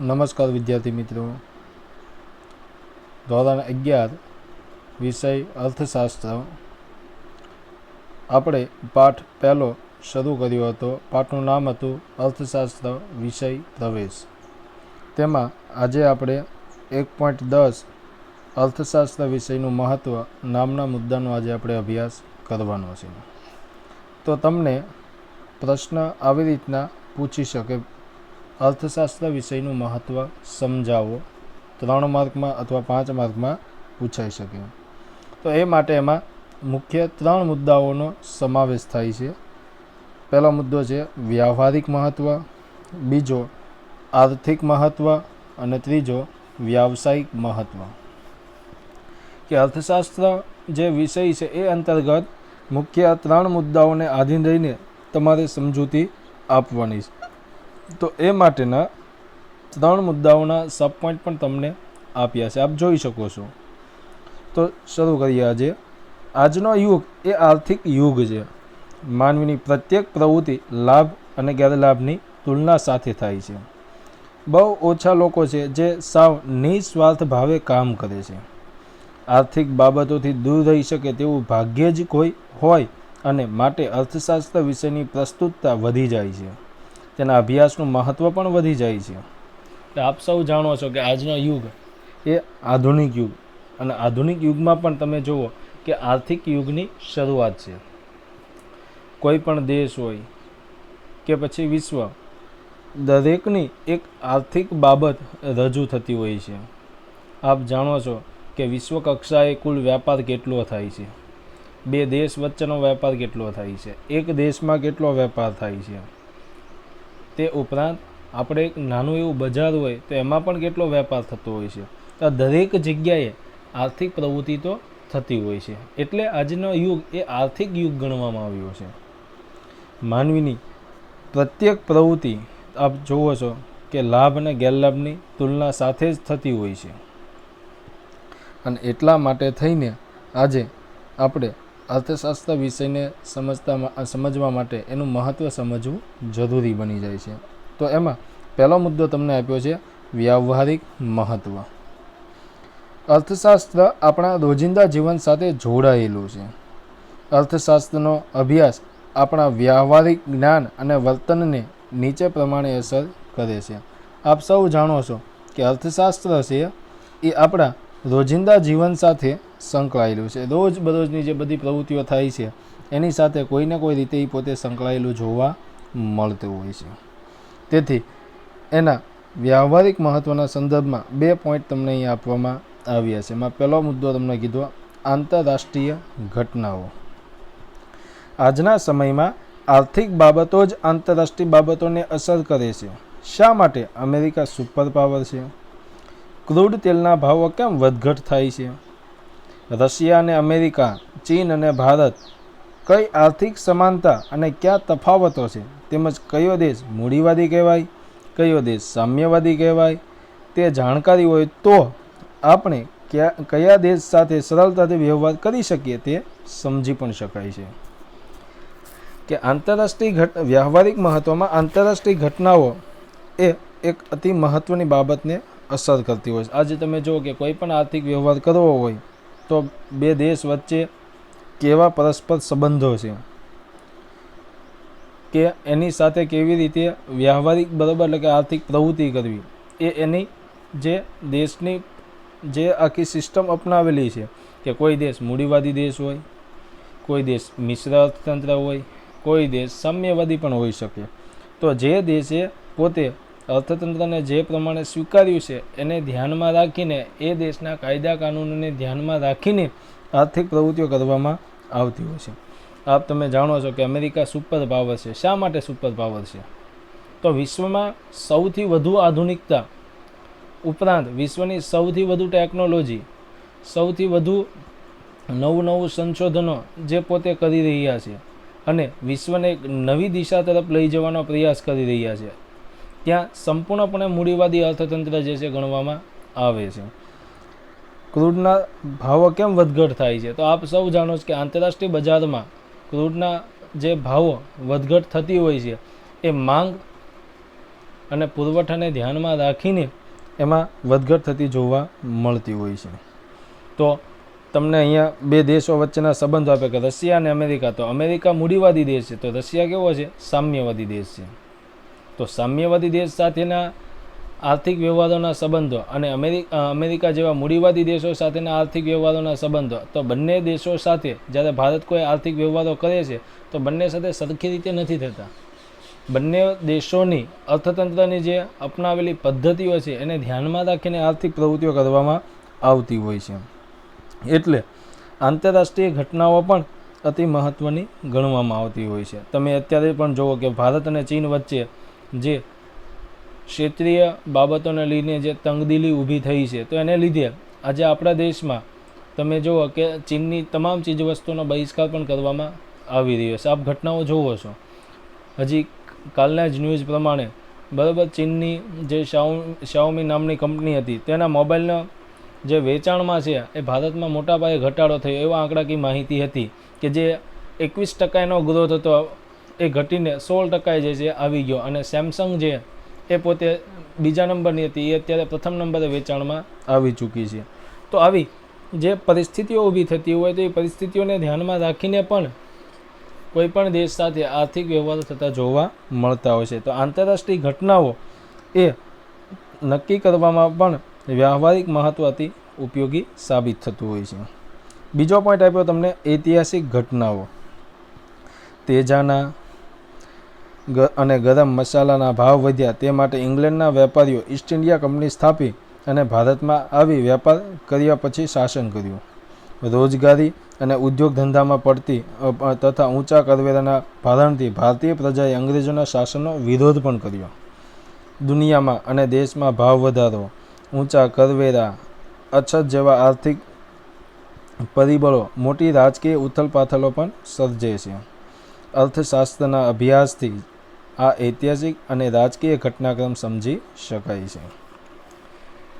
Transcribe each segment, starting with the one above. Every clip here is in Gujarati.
નમસ્કાર વિદ્યાર્થી મિત્રો. ધોરણ અગિયાર, વિષય અર્થશાસ્ત્ર. આપણે પાઠ પહેલો શરૂ કર્યો હતો. પાઠનું નામ હતું અર્થશાસ્ત્ર વિષય પ્રવેશ. તેમાં આજે આપણે એક પોઈન્ટ દસ અર્થશાસ્ત્ર વિષયનું મહત્ત્વ નામના મુદ્દાનો આજે આપણે અભ્યાસ કરવાનો છે. તો તમને પ્રશ્ન આવી રીતના પૂછી શકે અર્થશાસ્ત્ર વિષયનું મહત્ત્વ સમજાવો. ત્રણ માર્કમાં અથવા પાંચ માર્કમાં પૂછાઈ શકે. તો એ માટે એમાં મુખ્ય ત્રણ મુદ્દાઓનો સમાવેશ થાય છે. પહેલો મુદ્દો છે વ્યવહારિક મહત્ત્વ બીજો આર્થિક મહત્ત્વ અને ત્રીજો વ્યાવસાયિક મહત્ત્વ કે અર્થશાસ્ત્ર જે વિષય છે એ અંતર્ગત મુખ્ય ત્રણ મુદ્દાઓને આધીન રહીને તમારે સમજૂતી આપવાની છે. તો એ માટેના ત્રણ મુદ્દાઓના સબ પોઈન્ટ પણ તમને આપ્યા છે. આપ જોઈ શકો છો. તો શરૂ કરીએ આજે. આજનો યુગ એ આર્થિક યુગ છે. માનવીની પ્રત્યેક પ્રવૃત્તિ લાભ અને ગેરલાભની તુલના સાથે થાય છે. બહુ ઓછા લોકો છે જે સાવ નિસ્વાર્થ ભાવે કામ કરે છે. આર્થિક બાબતોથી દૂર રહી શકે તેવું ભાગ્યે જ કોઈ હોય અને માટે અર્થશાસ્ત્ર વિશેની પ્રસ્તુતતા વધી જાય છે. તેના અભ્યાસનું મહત્ત્વ પણ વધી જાય છે. એટલે આપ સૌ જાણો છો કે આજનો યુગ એ આધુનિક યુગ અને આધુનિક યુગમાં પણ તમે જુઓ કે આર્થિક યુગની શરૂઆત છે. કોઈ પણ દેશ હોય કે પછી વિશ્વ દરેકની એક આર્થિક બાબત રજૂ થતી હોય છે. આપ જાણો છો કે વિશ્વ કક્ષાએ કુલ વ્યાપાર કેટલો થાય છે? બે દેશ વચ્ચેનો વેપાર કેટલો થાય છે? એક દેશમાં કેટલો વેપાર થાય છે? તે ઉપરાંત આપણે એક નાનું એવું બજાર હોય તો એમાં પણ કેટલો વેપાર થતો હોય છે. તો દરેક જગ્યાએ આર્થિક પ્રવૃત્તિ તો થતી હોય છે. એટલે આજનો યુગ એ આર્થિક યુગ ગણવામાં આવ્યો છે. માનવીની પ્રત્યેક પ્રવૃત્તિ આપ જુઓ છો કે લાભ અને ગેરલાભની તુલના સાથે જ થતી હોય છે. અને એટલા માટે થઈને આજે આપણે અર્થશાસ્ત્ર વિષયને સમજતા સમજવા માટે એનું મહત્ત્વ સમજવું જરૂરી બની જાય છે. તો એમાં પહેલો મુદ્દો તમને આપ્યો છે, વ્યવહારિક મહત્ત્વ અર્થશાસ્ત્ર આપણા રોજિંદા જીવન સાથે જોડાયેલું છે. અર્થશાસ્ત્રનો અભ્યાસ આપણા વ્યવહારિક જ્ઞાન અને વર્તનને નીચે પ્રમાણે અસર કરે છે. આપ સૌ જાણો છો કે અર્થશાસ્ત્ર છે, એ આપણા રોજિંદા જીવન સાથે સંકળાયેલું છે. રોજ બરોજની જે બધી પ્રવૃત્તિઓ થાય છે, એની સાથે કોઈને કોઈ રીતે એ પોતે સંકળાયેલું જોવા મળતું હોય છે. તેથી, એના વ્યવહારિક મહત્ત્વના સંદર્ભમાં બે પોઈન્ટ તમને અહીંયા આપવામાં આવ્યા છે. એમાં પહેલો મુદ્દો તમને કીધો, આંતરરાષ્ટ્રીય ઘટનાઓ. આજના સમયમાં આર્થિક બાબતો જ આંતરરાષ્ટ્રીય બાબતોને અસર કરે છે. શા માટે? અમેરિકા સુપર પાવર છે. ક્રૂડ તેલના ભાવો કેમ વધઘટ થાય છે? રશિયા અને અમેરિકા, ચીન અને ભારત કઈ આર્થિક સમાનતા અને ક્યાં તફાવતો છે? તેમજ કયો દેશ મૂડીવાદી કહેવાય, કયો દેશ સામ્યવાદી કહેવાય તે જાણકારી હોય તો આપણે ક્યાં દેશ સાથે સરળતાથી વ્યવહાર કરી શકીએ તે સમજી પણ શકાય છે. કે આંતરરાષ્ટ્રીય ઘટ, વ્યવહારિક મહત્ત્વમાં આંતરરાષ્ટ્રીય ઘટનાઓ એ એક અતિ મહત્ત્વની બાબતને અસર કરતી હોય છે. આજે તમે જુઓ કે કોઈ પણ આર્થિક વ્યવહાર કરવો હોય તો બે દેશ વચ્ચે કેવા પરસ્પર સંબંધો છે? કે એની સાથે કેવી રીતે વ્યવહારિક બરાબર એટલે કે આર્થિક પ્રવૃત્તિ કરવી? એ એની જે દેશની જે આખી સિસ્ટમ અપનાવેલી છે કે કોઈ દેશ મૂડીવાદી દેશ હોય, કોઈ દેશ મિશ્ર અર્થતંત્ર હોય, કોઈ દેશ સામ્યવાદી પણ હોઈ શકે. તો જે દેશે પોતે અર્થતંત્રને જે પ્રમાણે સ્વીકાર્યું છે, એને ધ્યાનમાં રાખીને એ દેશના કાયદા કાનૂનોને ધ્યાનમાં રાખીને આર્થિક પ્રવૃત્તિઓ કરવામાં આવતી હોય છે. આપ તમે જાણો છો કે અમેરિકા સુપર પાવર છે. શા માટે સુપર પાવર છે? તો વિશ્વમાં સૌથી વધુ આધુનિકતા ઉપરાંત વિશ્વની સૌથી વધુ ટેકનોલોજી સૌથી વધુ નવું નવું સંશોધનો જે પોતે કરી રહ્યા છે અને વિશ્વને એક નવી દિશા તરફ લઈ જવાનો પ્રયાસ કરી રહ્યા છે. ત્યાં સંપૂર્ણપણે મૂડીવાદી અર્થતંત્ર જે છે ગણવામાં આવે છે. ક્રૂડના ભાવો કેમ વધઘટ થાય છે? તો આપ સૌ જાણો છો કે આંતરરાષ્ટ્રીય બજારમાં ક્રૂડના જે ભાવો વધઘટ થતી હોય છે, એ માંગ અને પુરવઠાને ધ્યાનમાં રાખીને એમાં વધઘટ થતી જોવા મળતી હોય છે. તો તમને અહીંયા બે દેશો વચ્ચેના સંબંધો આપે કે રશિયા અને અમેરિકા. તો અમેરિકા મૂડીવાદી દેશ છે. તો રશિયા કેવો છે? સામ્યવાદી દેશ છે. તો સામ્યવાદી દેશ સાથેના આર્થિક વ્યવહારોના સંબંધો અને અમેરિકા અમેરિકા જેવા મૂડીવાદી દેશો સાથેના આર્થિક વ્યવહારોના સંબંધો, તો બંને દેશો સાથે જ્યારે ભારત કોઈ આર્થિક વ્યવહારો કરે છે, તો બંને સાથે સરખી રીતે નથી થતા. બંને દેશોની અર્થતંત્રની જે અપનાવેલી પદ્ધતિઓ છે, એને ધ્યાનમાં રાખીને આર્થિક પ્રવૃત્તિઓ કરવામાં આવતી હોય છે. એટલે આંતરરાષ્ટ્રીય ઘટનાઓ પણ અતિ મહત્ત્વની ગણવામાં આવતી હોય છે. તમે અત્યારે પણ જુઓ કે ભારત અને ચીન વચ્ચે જે ક્ષેત્રીય બાબતોને લઈને જે તંગદિલી ઊભી થઈ છે, તો એને લીધે આજે આપણા દેશમાં તમે જુઓ કે ચીનની તમામ ચીજવસ્તુનો બહિષ્કાર પણ કરવામાં આવી રહ્યો છે. આપ ઘટનાઓ જુઓ છો. હજી કાલના જ ન્યૂઝ પ્રમાણે બરાબર ચીનની જે શાઉ શાઓમી નામની કંપની હતી, તેના મોબાઈલના જે વેચાણમાં છે, એ ભારતમાં મોટા પાયે ઘટાડો થયો. એવા આંકડાકી માહિતી હતી કે જે એકવીસ ટકા એનો ગ્રોથ હતો એ ઘટીને સોળ ટકાએ જે છે આવી ગયો. અને સેમસંગ જે એ પોતે બીજા નંબરની હતી, એ અત્યારે પ્રથમ નંબરે વેચાણમાં આવી ચૂકી છે. તો આવી જે પરિસ્થિતિઓ ઊભી થતી હોય તો એ પરિસ્થિતિઓને ધ્યાનમાં રાખીને પણ કોઈ પણ દેશ સાથે આર્થિક વ્યવહારો થતા જોવા મળતા હોય છે. તો આંતરરાષ્ટ્રીય ઘટનાઓ એ નક્કી કરવામાં પણ વ્યવહારિક મહત્ત્વથી ઉપયોગી સાબિત થતું હોય છે. બીજો પોઈન્ટ આપ્યો તમને ઐતિહાસિક ઘટનાઓ. તેજાના અને ગરમ મસાલાના ભાવ વધ્યા તે માટે ઇંગ્લેન્ડના વેપારીઓ ઈસ્ટ ઇન્ડિયા કંપની સ્થાપી અને ભારતમાં આવી વેપાર કર્યા પછી શાસન કર્યું. રોજગારી અને ઉદ્યોગ ધંધામાં પડતી તથા ઊંચા કરવેરાના ભારણથી ભારતીય પ્રજાએ અંગ્રેજોના શાસનનો વિરોધ પણ કર્યો. દુનિયામાં અને દેશમાં ભાવ વધારો, ઊંચા કરવેરા, અછત જેવા આર્થિક પરિબળો મોટી રાજકીય ઉથલપાથલો પણ સર્જે છે. અર્થશાસ્ત્રના અભ્યાસથી આ ઐતિહાસિક અને રાજકીય ઘટનાક્રમ સમજી શકાય છે.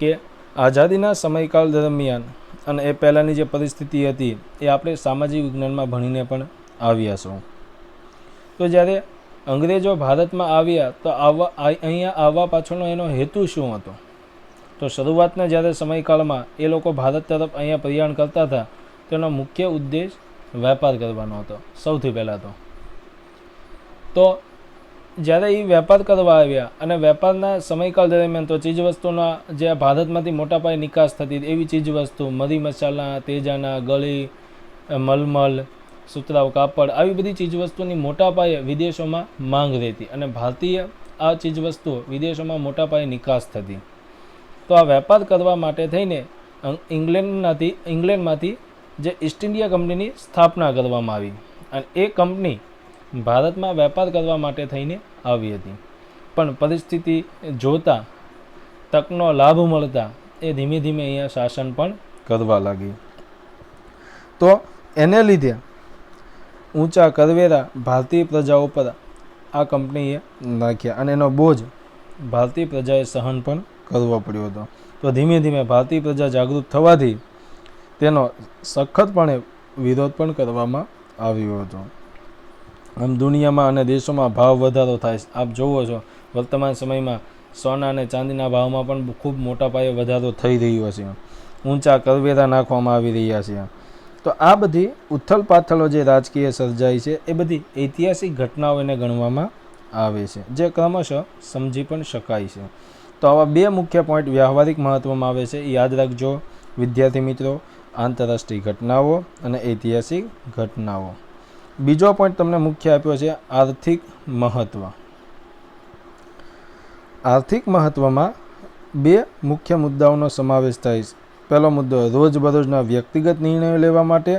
કે આઝાદીના સમયકાળ દરમિયાન અને એ પહેલાંની જે પરિસ્થિતિ હતી, એ આપણે સામાજિક વિજ્ઞાનમાં ભણીને પણ આવ્યા છો. તો જ્યારે અંગ્રેજો ભારતમાં આવ્યા, તો આવવા અહીંયા આવવા પાછળનો એનો હેતુ શું હતો? તો શરૂઆતના જ્યારે સમયકાળમાં એ લોકો ભારત તરફ અહીંયા પ્રયાણ કરતા હતા, તેનો મુખ્ય ઉદ્દેશ વેપાર કરવાનો હતો, સૌથી પહેલાં તો. તો જ્યારે એ વેપાર કરવા આવ્યા અને વેપારના સમયકાળ દરમિયાન તો ચીજવસ્તુના જે ભારતમાંથી મોટા પાયે નિકાસ થતી એવી ચીજવસ્તુ, મરી મસાલા, તેજાના, ગળી મલમલ, સુતરાઉ કાપડ, આવી બધી ચીજવસ્તુની મોટા પાયે વિદેશોમાં માંગ રહેતી અને ભારતીય આ ચીજવસ્તુઓ વિદેશોમાં મોટા પાયે નિકાસ થતી. તો આ વેપાર કરવા માટે થઈને ઇંગ્લેન્ડમાંથી ઇંગ્લેન્ડમાંથી જે ઈસ્ટ ઇન્ડિયા કંપનીની સ્થાપના કરવામાં આવી. અને એ કંપની ભારતમાં વેપાર કરવા માટે થઈને આવી હતી. પણ પરિસ્થિતિ જોતા તકનો લાભ મળતા એ ધીમે ધીમે અહીંયા શાસન પણ કરવા લાગી તો એને લીધે ઊંચા કરવેરા ભારતીય પ્રજાઓ પર આ કંપનીએ નાખ્યા અને એનો બોજ ભારતીય પ્રજાએ સહન પણ કરવો પડ્યો હતો. તો ધીમે ધીમે ભારતીય પ્રજા જાગૃત થવાથી તેનો સખતપણે વિરોધ પણ કરવામાં આવ્યો હતો. આમ દુનિયામાં અને દેશોમાં ભાવ વધારો થાય છે. આપ જુઓ છો, વર્તમાન સમયમાં સોના અને ચાંદીના ભાવમાં પણ ખૂબ મોટા પાયે વધારો થઈ રહ્યો છે. ઊંચા કરવેરા નાખવામાં આવી રહ્યા છે. તો આ બધી ઉથલ પાથલો જે રાજકીય સર્જાઈ છે, એ બધી ઐતિહાસિક ઘટનાઓ એને ગણવામાં આવે છે, જે ક્રમશઃ સમજી પણ શકાય છે. તો આવા બે મુખ્ય પોઈન્ટ વ્યવહારિક મહત્વમાં આવે છે. યાદ રાખજો, વિદ્યાર્થી મિત્રો, આંતરરાષ્ટ્રીય ઘટનાઓ અને ઐતિહાસિક ઘટનાઓ. બીજો પોઈન્ટ તમને મુખ્ય આપ્યો છે આર્થિક મહત્વ. આર્થિક મહત્વમાં બે મુખ્ય મુદ્દાઓનો સમાવેશ થાય છે. પહેલો મુદ્દો રોજબરોજના વ્યક્તિગત નિર્ણયો લેવા માટે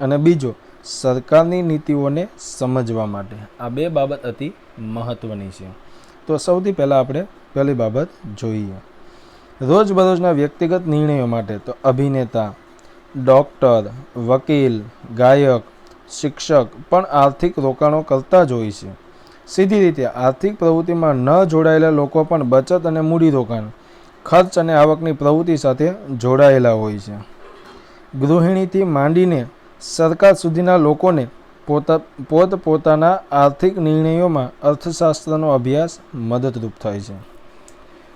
અને બીજો સરકારની નીતિઓને સમજવા માટે. આ બે બાબત અતિ મહત્વની છે. તો સૌથી પહેલાં આપણે પહેલી બાબત જોઈએ. રોજબરોજના વ્યક્તિગત નિર્ણયો માટે તો અભિનેતા, ડૉક્ટર, વકીલ, ગાયક શિક્ષક પણ આર્થિક રોકાણો કરતા જ હોય છે. સીધી રીતે, આર્થિક પ્રવૃત્તિમાં ન જોડાયેલા લોકો પણ બચત અને મૂડીરોકાણ ખર્ચ અને આવકની પ્રવૃત્તિ સાથે જોડાયેલા હોય છે. ગૃહિણીથી માંડીને સરકાર સુધીના લોકોને પોતા, પોતપોતાના આર્થિક નિર્ણયોમાં અર્થશાસ્ત્રનો અભ્યાસ મદદરૂપ થાય છે.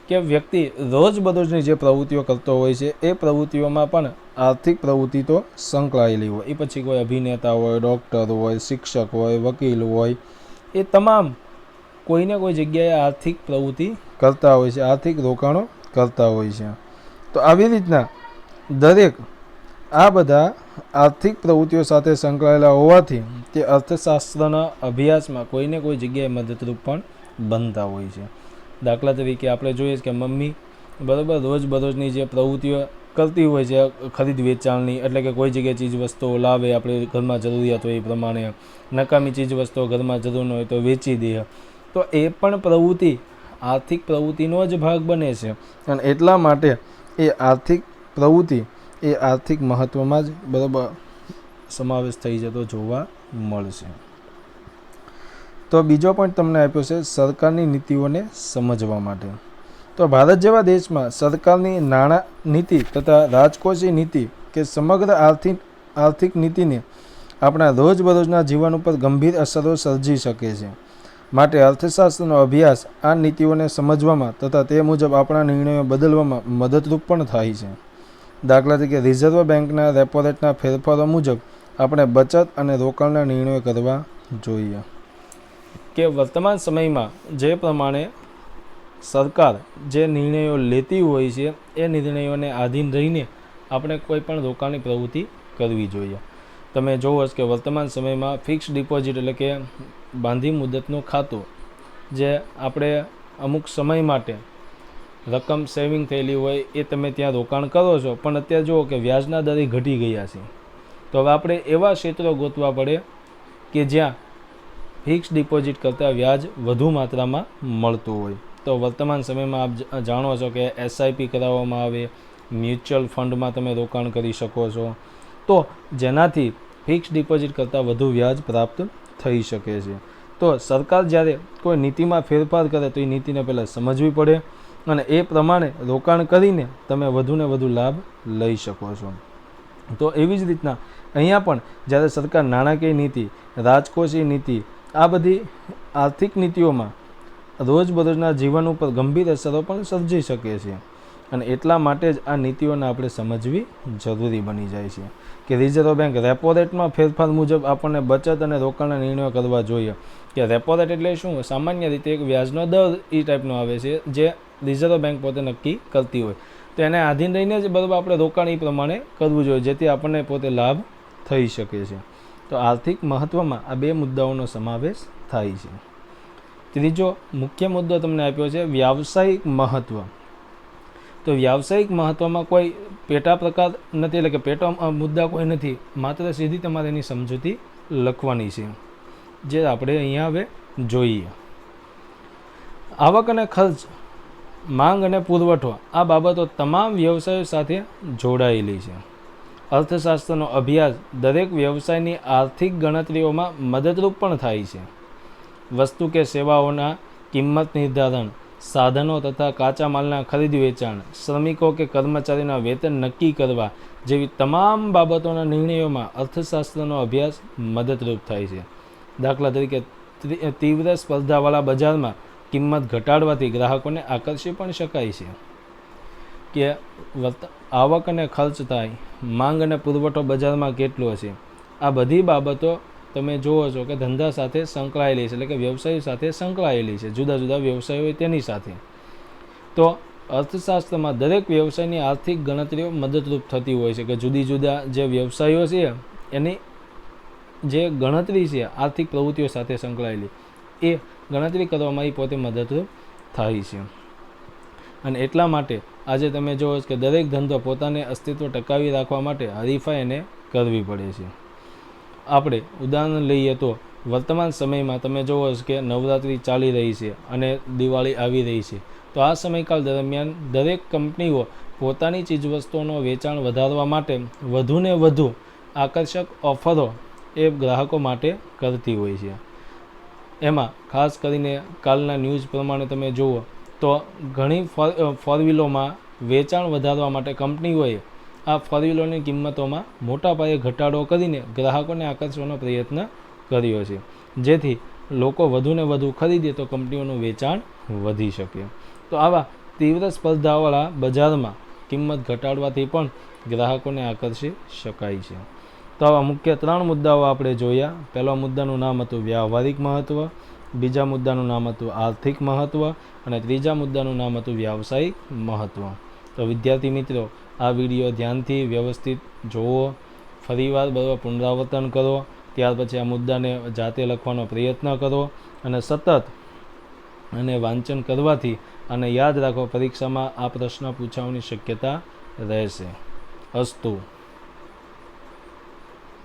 કે વ્યક્તિ રોજબરોજની જે પ્રવૃત્તિઓ કરતો હોય છે, એ પ્રવૃત્તિઓમાં પણ આર્થિક પ્રવૃત્તિ તો સંકળાયેલી હોય. એ પછી કોઈ અભિનેતા હોય, ડૉક્ટર હોય, શિક્ષક હોય, વકીલ હોય, એ તમામ કોઈને કોઈ જગ્યાએ આર્થિક પ્રવૃત્તિ કરતા હોય છે, આર્થિક રોકાણો કરતા હોય છે. તો આવી રીતના દરેક આ બધા આર્થિક પ્રવૃત્તિઓ સાથે સંકળાયેલા હોવાથી તે અર્થશાસ્ત્રના અભ્યાસમાં કોઈને કોઈ જગ્યાએ મદદરૂપ પણ બનતા હોય છે. દાખલા તરીકે આપણે જોઈએ કે મમ્મી બરાબર રોજબરોજની જે પ્રવૃત્તિઓ કરતી હોય છે, ખરીદ વેચાણની, એટલે કે કોઈ જગ્યાએ ચીજ વસ્તુઓ લાવે આપણે ઘરમાં જરૂરિયાત હોય એ પ્રમાણે, નકામી ચીજ વસ્તુઓ ઘરમાં જરૂર ન હોય તો વેચી દે. તો એ પણ પ્રવૃત્તિ, આર્થિક પ્રવૃત્તિનો જ ભાગ બને છે. અને એટલા માટે એ આર્થિક પ્રવૃત્તિ એ આર્થિક મહત્ત્વમાં જ બરાબર સમાવેશ થઈ જતો જોવા મળશે. તો બીજો પોઈન્ટ તમને આપ્યો છે સરકારની નીતિઓને સમજવા માટે. તો ભારત જેવા દેશમાં સરકારની નાણાં નીતિ તથા રાજકોષીય નીતિ કે સમગ્ર આર્થિક આર્થિક નીતિને આપણા રોજબરોજના જીવન ઉપર ગંભીર અસરો સર્જી શકે છે. માટે અર્થશાસ્ત્રનો અભ્યાસ આ નીતિઓને સમજવામાં તથા તે મુજબ આપણા નિર્ણયો બદલવામાં મદદરૂપ પણ થાય છે. દાખલા તરીકે રિઝર્વ બેંકના રેપો રેટના ફેરફારો મુજબ આપણે બચત અને રોકાણના નિર્ણયો કરવા જોઈએ. કે વર્તમાન સમયમાં જે પ્રમાણે સરકાર જે નિર્ણયો લેતી હોય છે, એ નિર્ણયોને આધીન રહીને આપણે કોઈ પણ રોકાણની પ્રવૃત્તિ કરવી જોઈએ. તમે જોવો કે વર્તમાન સમયમાં ફિક્સ ડિપોઝિટ એટલે કે બાંધી મુદતનું ખાતું, જે આપણે અમુક સમય માટે રકમ સેવિંગ થયેલી હોય, એ તમે ત્યાં રોકાણ કરો છો. પણ અત્યારે જુઓ કે વ્યાજના દરે ઘટી ગયા છે. તો હવે આપણે એવા ક્ષેત્રો ગોતવા પડે કે જ્યાં ફિક્સ ડિપોઝિટ કરતાં વ્યાજ વધુ માત્રામાં મળતું હોય. તો વર્તમાન સમયમાં આપ જાણો છો કે એસઆઈપી કરાવવામાં આવે, મ્યુચ્યુઅલ ફંડમાં તમે રોકાણ કરી શકો છો. તો જેનાથી ફિક્સ ડિપોઝિટ કરતાં વધુ વ્યાજ પ્રાપ્ત થઈ શકે છે. તો સરકાર જ્યારે કોઈ નીતિમાં ફેરફાર કરે તો એ નીતિને પહેલાં સમજવી પડે અને એ પ્રમાણે રોકાણ કરીને તમે વધુને વધુ લાભ લઈ શકો છો. તો એવી જ રીતના અહીંયા પણ જ્યારે સરકાર નાણાકીય નીતિ, રાજકોષીય નીતિ આ બધી આર્થિક નીતિઓમાં રોજબરોજના જીવન ઉપર ગંભીર અસરો પણ સર્જી શકે છે અને એટલા માટે જ આ નીતિઓને આપણે સમજવી જરૂરી બની જાય છે કે રિઝર્વ બેંક રેપો રેટમાં ફેરફાર મુજબ આપણને બચત અને રોકાણના નિર્ણયો કરવા જોઈએ. કે રેપો રેટ એટલે શું? સામાન્ય રીતે એક વ્યાજનો દર એ ટાઈપનો આવે છે જે રિઝર્વ બેંક પોતે નક્કી કરતી હોય. તો એને આધીન રહીને જ બરાબર આપણે રોકાણ એ પ્રમાણે કરવું જોઈએ જેથી આપણને પોતે લાભ થઈ શકે છે. તો આર્થિક મહત્ત્વમાં આ બે મુદ્દાઓનો સમાવેશ થાય છે. ત્રીજો મુખ્ય મુદ્દો તમને આપ્યો છે, વ્યાવસાયિક મહત્ત્વ તો વ્યાવસાયિક મહત્ત્વમાં કોઈ પેટા પ્રકાર નથી, એટલે કે પેટા મુદ્દા કોઈ નથી, માત્ર સીધી તમારે એની સમજૂતી લખવાની છે, જે આપણે અહીંયા હવે જોઈએ. આવક અને ખર્ચ, માંગ અને પુરવઠો, આ બાબતો તમામ વ્યવસાયો સાથે જોડાયેલી છે. અર્થશાસ્ત્રનો અભ્યાસ દરેક વ્યવસાયની આર્થિક ગણતરીઓમાં મદદરૂપ પણ થાય છે. વસ્તુ કે સેવાઓના કિંમત નિર્ધારણ, સાધનો તથા કાચા માલના ખરીદ વેચાણ, શ્રમિકો કે કર્મચારીના વેતન નક્કી કરવા જેવી તમામ બાબતોના નિર્ણયોમાં અર્થશાસ્ત્રનો અભ્યાસ મદદરૂપ થાય છે. દાખલા તરીકે તીવ્ર સ્પર્ધાવાળા બજારમાં કિંમત ઘટાડવાથી ગ્રાહકોને આકર્ષી પણ શકાય છે. કે આવક અને ખર્ચ થાય, માંગ અને પુરવઠો બજારમાં કેટલો છે આ બધી બાબતો તમે જુઓ છો કે ધંધા સાથે સંકળાયેલી છે, એટલે કે વ્યવસાય સાથે સંકળાયેલી છે, જુદા જુદા વ્યવસાયો હોય તેની સાથે. તો અર્થશાસ્ત્રમાં દરેક વ્યવસાયની આર્થિક ગણતરીઓ મદદરૂપ થતી હોય છે કે જુદી જુદા જે વ્યવસાયો છે, એની જે ગણતરી છે, આર્થિક પ્રવૃત્તિઓ સાથે સંકળાયેલી, એ ગણતરી કરવામાં એ પોતે મદદરૂપ થાય છે. અને એટલા માટે આજે તમે જુઓ કે દરેક ધંધો પોતાને અસ્તિત્વ ટકાવી રાખવા માટે હરીફાઈ એને કરવી પડે છે. આપણે ઉદાહરણ લઈએ તો, વર્તમાન સમયમાં તમે જુઓ કે નવરાત્રિ ચાલી રહી છે અને દિવાળી આવી રહી છે. તો આ સમયકાળ દરમિયાન દરેક કંપનીઓ પોતાની ચીજવસ્તુઓનો વેચાણ વધારવા માટે વધુને વધુ આકર્ષક ઓફરો એ ગ્રાહકો માટે કરતી હોય છે. એમાં ખાસ કરીને કાલના ન્યૂઝ પ્રમાણે તમે જુઓ તો ઘણી ફોર વ્હીલોમાં વેચાણ વધારવા માટે કંપનીઓએ આ ફોર વ્હીલોની કિંમતોમાં મોટા પાયે ઘટાડો કરીને ગ્રાહકોને આકર્ષવાનો પ્રયત્ન કર્યો છે. જેથી લોકો વધુને વધુ ખરીદે તો કંપનીઓનું વેચાણ વધી શકે. તો આવા તીવ્ર સ્પર્ધાવાળા બજારમાં કિંમત ઘટાડવાથી પણ ગ્રાહકોને આકર્ષી શકાય છે. તો આવા મુખ્ય ત્રણ મુદ્દાઓ આપણે જોયા. પહેલા મુદ્દાનું નામ હતું વ્યવહારિક મહત્ત્વ બીજા મુદ્દાનું નામ હતું આર્થિક મહત્ત્વ અને ત્રીજા મુદ્દાનું નામ હતું વ્યાવસાયિક મહત્ત્વ તો વિદ્યાર્થી મિત્રો, આ વીડિયો ધ્યાનથી વ્યવસ્થિત જોવો, ફરીવાર બરાબર પુનરાવર્તન કરો, ત્યાર પછી આ મુદ્દાને જાતે લખવાનો પ્રયત્ન કરો અને સતત અને વાંચન કરવાથી અને યાદ રાખો, પરીક્ષામાં આ પ્રશ્ન પૂછાવાની શક્યતા રહેશે. અસ્તુ.